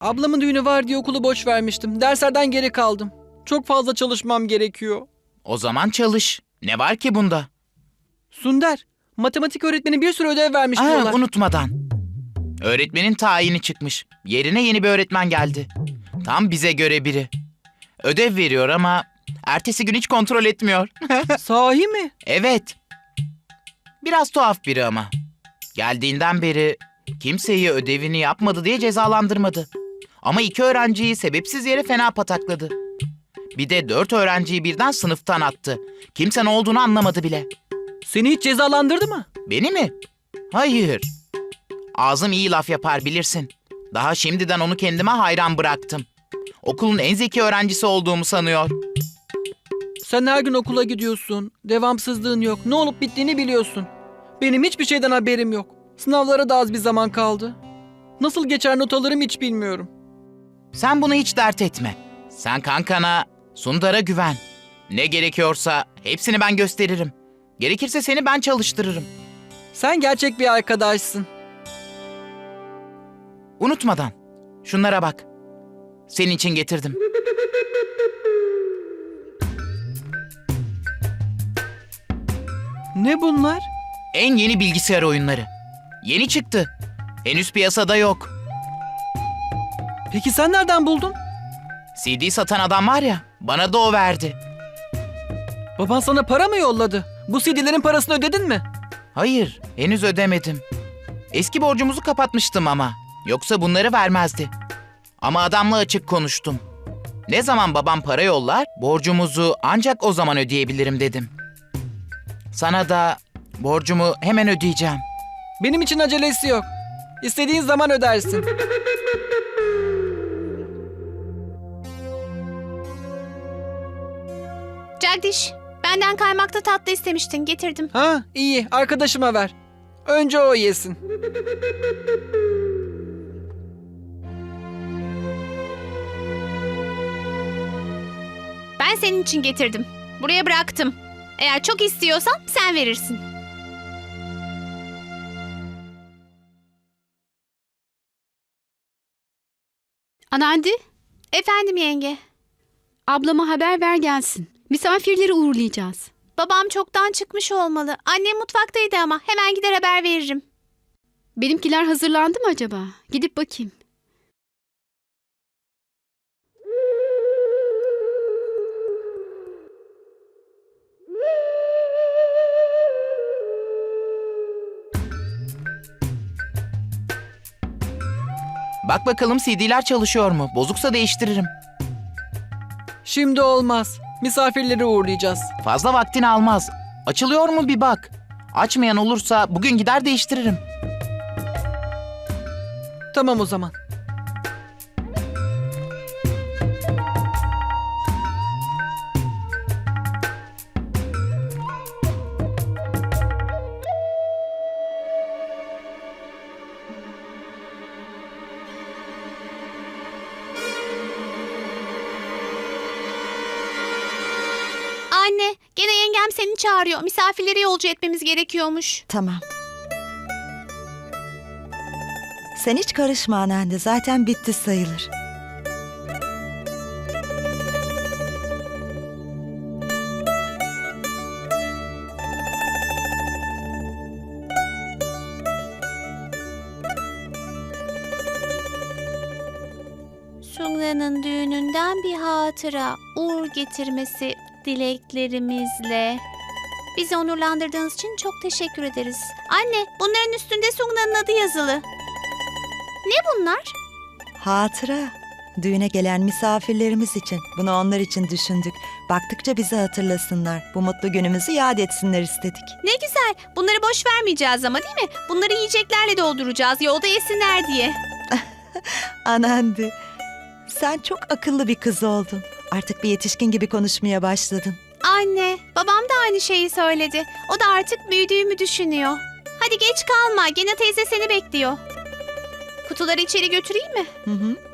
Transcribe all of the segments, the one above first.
Ablamın düğünü var diye okulu boş vermiştim. Derslerden geri kaldım. Çok fazla çalışmam gerekiyor. O zaman çalış. Ne var ki bunda? Sunder, matematik öğretmeni bir sürü ödev vermiş Aa, diyorlar. unutmadan. Öğretmenin tayini çıkmış. Yerine yeni bir öğretmen geldi. Tam bize göre biri. Ödev veriyor ama ertesi gün hiç kontrol etmiyor. Sahi mi? evet. Biraz tuhaf biri ama. Geldiğinden beri kimseyi ödevini yapmadı diye cezalandırmadı. Ama iki öğrenciyi sebepsiz yere fena patakladı. Bir de dört öğrenciyi birden sınıftan attı. Kimse ne olduğunu anlamadı bile. Seni hiç cezalandırdı mı? Beni mi? Hayır. Ağzım iyi laf yapar bilirsin. Daha şimdiden onu kendime hayran bıraktım. Okulun en zeki öğrencisi olduğumu sanıyor. Sen her gün okula gidiyorsun. Devamsızlığın yok. Ne olup bittiğini biliyorsun. Benim hiçbir şeyden haberim yok. Sınavlara da az bir zaman kaldı. Nasıl geçer not alırım hiç bilmiyorum. Sen bunu hiç dert etme. Sen kankana, Sundar'a güven. Ne gerekiyorsa hepsini ben gösteririm. Gerekirse seni ben çalıştırırım. Sen gerçek bir arkadaşsın. Unutmadan. Şunlara bak. Senin için getirdim. Ne bunlar? En yeni bilgisayar oyunları. Yeni çıktı. Henüz piyasada yok. Peki sen nereden buldun? CD satan adam var ya, bana da o verdi. Baban sana para mı yolladı? Bu CD'lerin parasını ödedin mi? Hayır, henüz ödemedim. Eski borcumuzu kapatmıştım ama. Yoksa bunları vermezdi. Ama adamla açık konuştum. Ne zaman babam para yollar, borcumuzu ancak o zaman ödeyebilirim dedim. Sana da borcumu hemen ödeyeceğim. Benim için acelesi yok. İstediğin zaman ödersin. Jagdish, benden kaymakta tatlı istemiştin. Getirdim. Ha iyi arkadaşıma ver. Önce o yesin. Ben senin için getirdim. Buraya bıraktım. Eğer çok istiyorsan sen verirsin. Anandi, Efendim yenge. ablama haber ver gelsin. Misafirleri uğurlayacağız. Babam çoktan çıkmış olmalı. Annem mutfaktaydı ama hemen gider haber veririm. Benimkiler hazırlandı mı acaba? Gidip bakayım. Bak bakalım CD'ler çalışıyor mu? Bozuksa değiştiririm. Şimdi olmaz. Misafirleri uğurlayacağız. Fazla vaktini almaz. Açılıyor mu bir bak. Açmayan olursa bugün gider değiştiririm. Tamam o zaman. Misafirleri yolcu etmemiz gerekiyormuş. Tamam. Sen hiç karışma anneanne. Zaten bitti sayılır. Sungra'nın düğününden bir hatıra, uğur getirmesi dileklerimizle. Bizi onurlandırdığınız için çok teşekkür ederiz. Anne, bunların üstünde Sungra'nın adı yazılı. Ne bunlar? Hatıra. Düğüne gelen misafirlerimiz için. Bunu onlar için düşündük. Baktıkça bizi hatırlasınlar. Bu mutlu günümüzü yad etsinler istedik. Ne güzel. Bunları boş vermeyeceğiz ama değil mi? Bunları yiyeceklerle dolduracağız yolda yesinler diye. Anandi. Sen çok akıllı bir kız oldun. Artık bir yetişkin gibi konuşmaya başladın. Anne, babam da aynı şeyi söyledi. O da artık büyüdüğümü düşünüyor. Hadi geç kalma. Gene teyze seni bekliyor. Kutuları içeri götüreyim mi? Hı hı.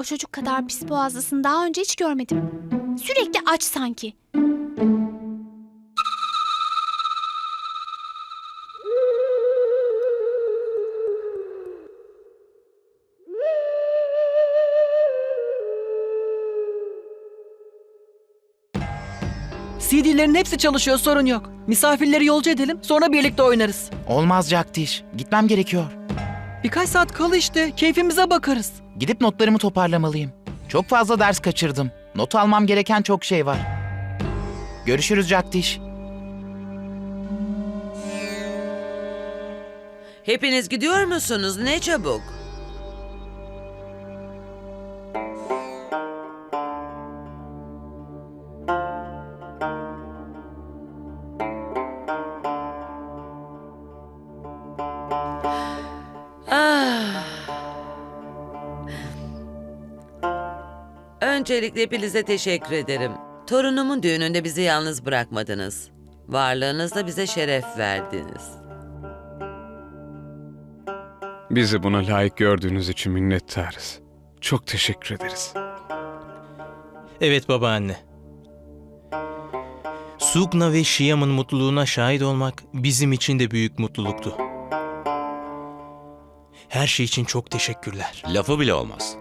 O çocuk kadar pis boğazlısını daha önce hiç görmedim. Sürekli aç sanki. CD'lerin hepsi çalışıyor sorun yok. Misafirleri yolcu edelim sonra birlikte oynarız. Olmaz Jagdish. Gitmem gerekiyor. Birkaç saat kal işte keyfimize bakarız. Gidip notlarımı toparlamalıyım. Çok fazla ders kaçırdım. Not almam gereken çok şey var. Görüşürüz Jagdish. Hepiniz gidiyor musunuz? Ne çabuk. Öncelikle hepinize teşekkür ederim. Torunumun düğününde bizi yalnız bırakmadınız. Varlığınızla bize şeref verdiniz. Bizi buna layık gördüğünüz için minnettarız. Çok teşekkür ederiz. Evet babaanne. Sugna ve Şiyam'ın mutluluğuna şahit olmak bizim için de büyük mutluluktu. Her şey için çok teşekkürler. Lafı bile olmaz.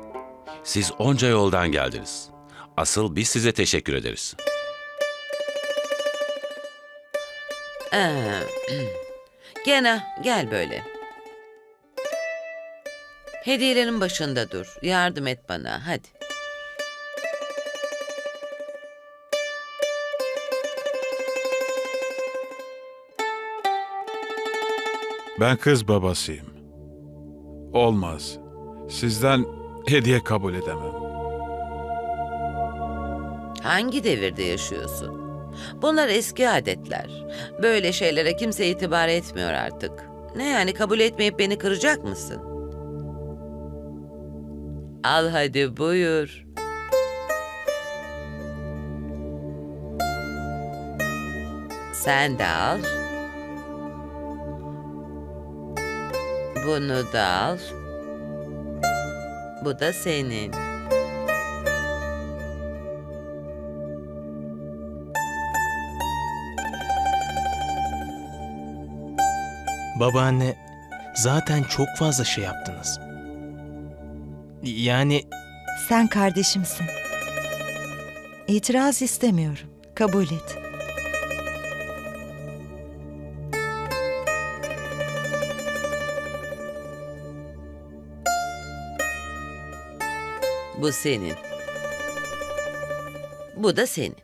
Siz onca yoldan geldiniz. Asıl biz size teşekkür ederiz. Ee, Gene gel böyle. Hediyelerin başında dur. Yardım et bana hadi. Ben kız babasıyım. Olmaz. Sizden hediye kabul edemem. Hangi devirde yaşıyorsun? Bunlar eski adetler. Böyle şeylere kimse itibar etmiyor artık. Ne yani kabul etmeyip beni kıracak mısın? Al hadi buyur. Sen de al. Bunu da al. Bu da senin. Babaanne, zaten çok fazla şey yaptınız. Yani Sen kardeşimsin. İtiraz istemiyorum. Kabul et. Bu senin. Bu da senin.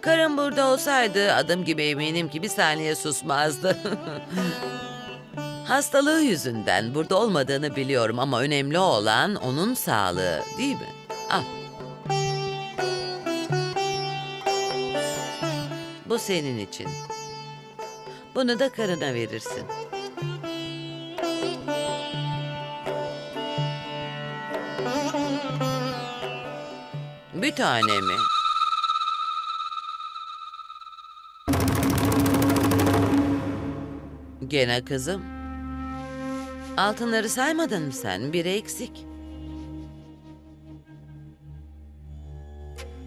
Karım burada olsaydı adım gibi eminim ki bir saniye susmazdı. Hastalığı yüzünden burada olmadığını biliyorum ama önemli olan onun sağlığı değil mi? Al. Bu senin için. Bunu da karına verirsin. Bir tane mi? Gene kızım. Altınları saymadın mı sen? Biri eksik.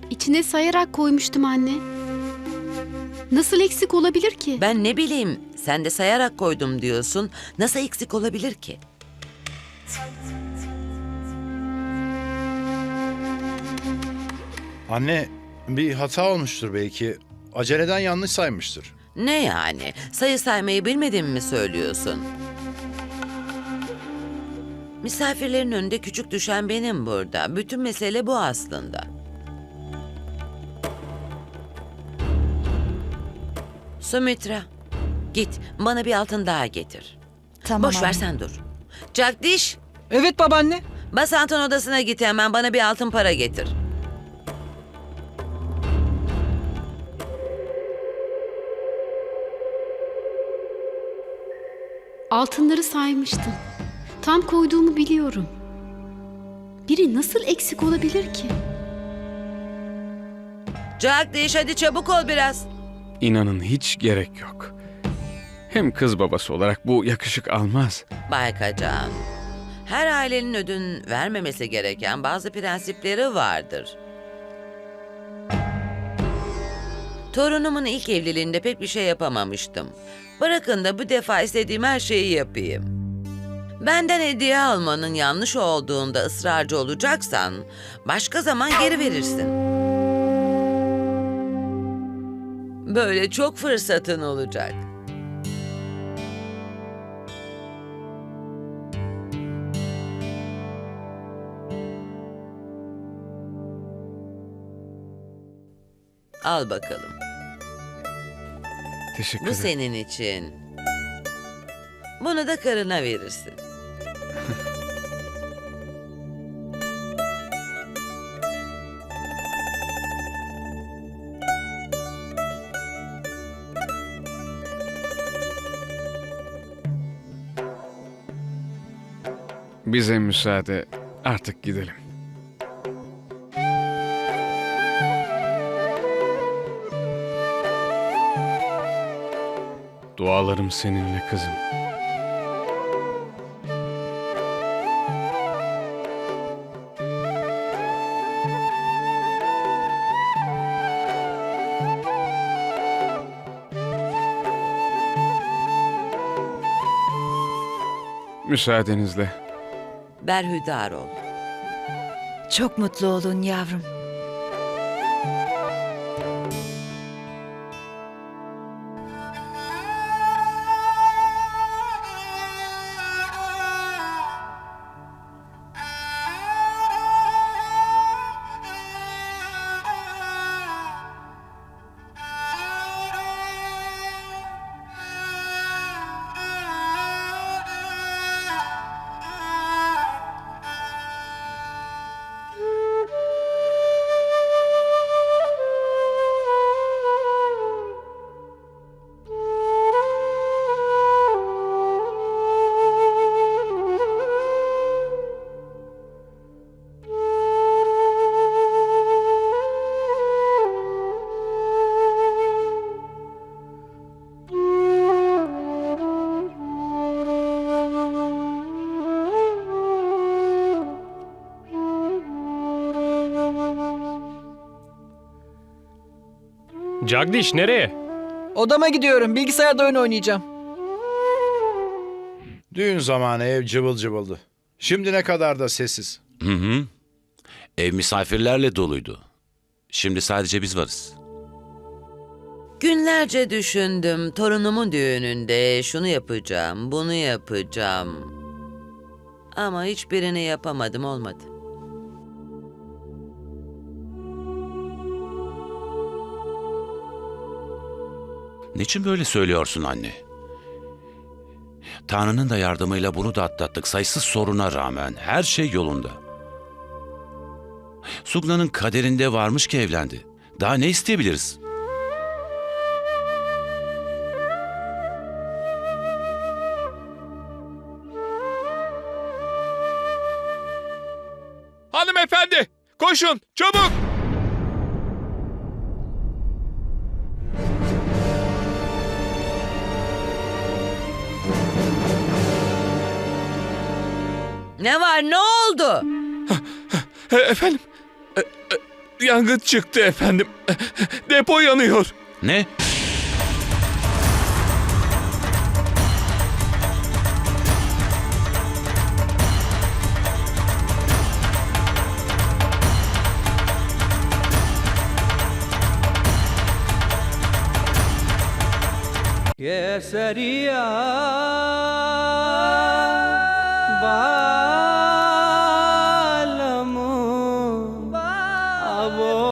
İçine sayarak koymuştum anne. Nasıl eksik olabilir ki? Ben ne bileyim, sen de sayarak koydum diyorsun. Nasıl eksik olabilir ki? Anne bir hata olmuştur belki. Aceleden yanlış saymıştır. Ne yani? Sayı saymayı bilmediğimi mi söylüyorsun? Misafirlerin önünde küçük düşen benim burada. Bütün mesele bu aslında. Sumitra, git bana bir altın daha getir. Tamam Boş ver anne. sen dur. Jagdish, Evet babaanne. Basant'ın odasına git hemen bana bir altın para getir. Altınları saymıştım. Tam koyduğumu biliyorum. Biri nasıl eksik olabilir ki? Jagdish hadi çabuk ol biraz. İnanın hiç gerek yok. Hem kız babası olarak bu yakışık almaz. Bay Kacan, her ailenin ödün vermemesi gereken bazı prensipleri vardır. Torunumun ilk evliliğinde pek bir şey yapamamıştım. Bırakın da bu defa istediğim her şeyi yapayım. Benden hediye almanın yanlış olduğunda ısrarcı olacaksan başka zaman geri verirsin. Böyle çok fırsatın olacak. Al bakalım. Teşekkür Bu ederim. senin için. Bunu da karına verirsin. Bize müsaade. Artık gidelim. Dualarım seninle kızım. Müsaadenizle. Berhudar ol. Çok mutlu olun yavrum. Jagdish nereye? Odama gidiyorum. Bilgisayarda oyun oynayacağım. Düğün zamanı ev cıvıl cıvıldı. Şimdi ne kadar da sessiz. Hı hı. Ev misafirlerle doluydu. Şimdi sadece biz varız. Günlerce düşündüm. Torunumun düğününde şunu yapacağım, bunu yapacağım. Ama hiçbirini yapamadım olmadı. Niçin böyle söylüyorsun anne? Tanrı'nın da yardımıyla bunu da atlattık. Sayısız soruna rağmen her şey yolunda. Sugna'nın kaderinde varmış ki evlendi. Daha ne isteyebiliriz? Hanımefendi! Koşun! Çabuk! Ne var, ne oldu? E, Efendim? e, e, Yangın çıktı efendim. E, Depo yanıyor. Ne? Keseriya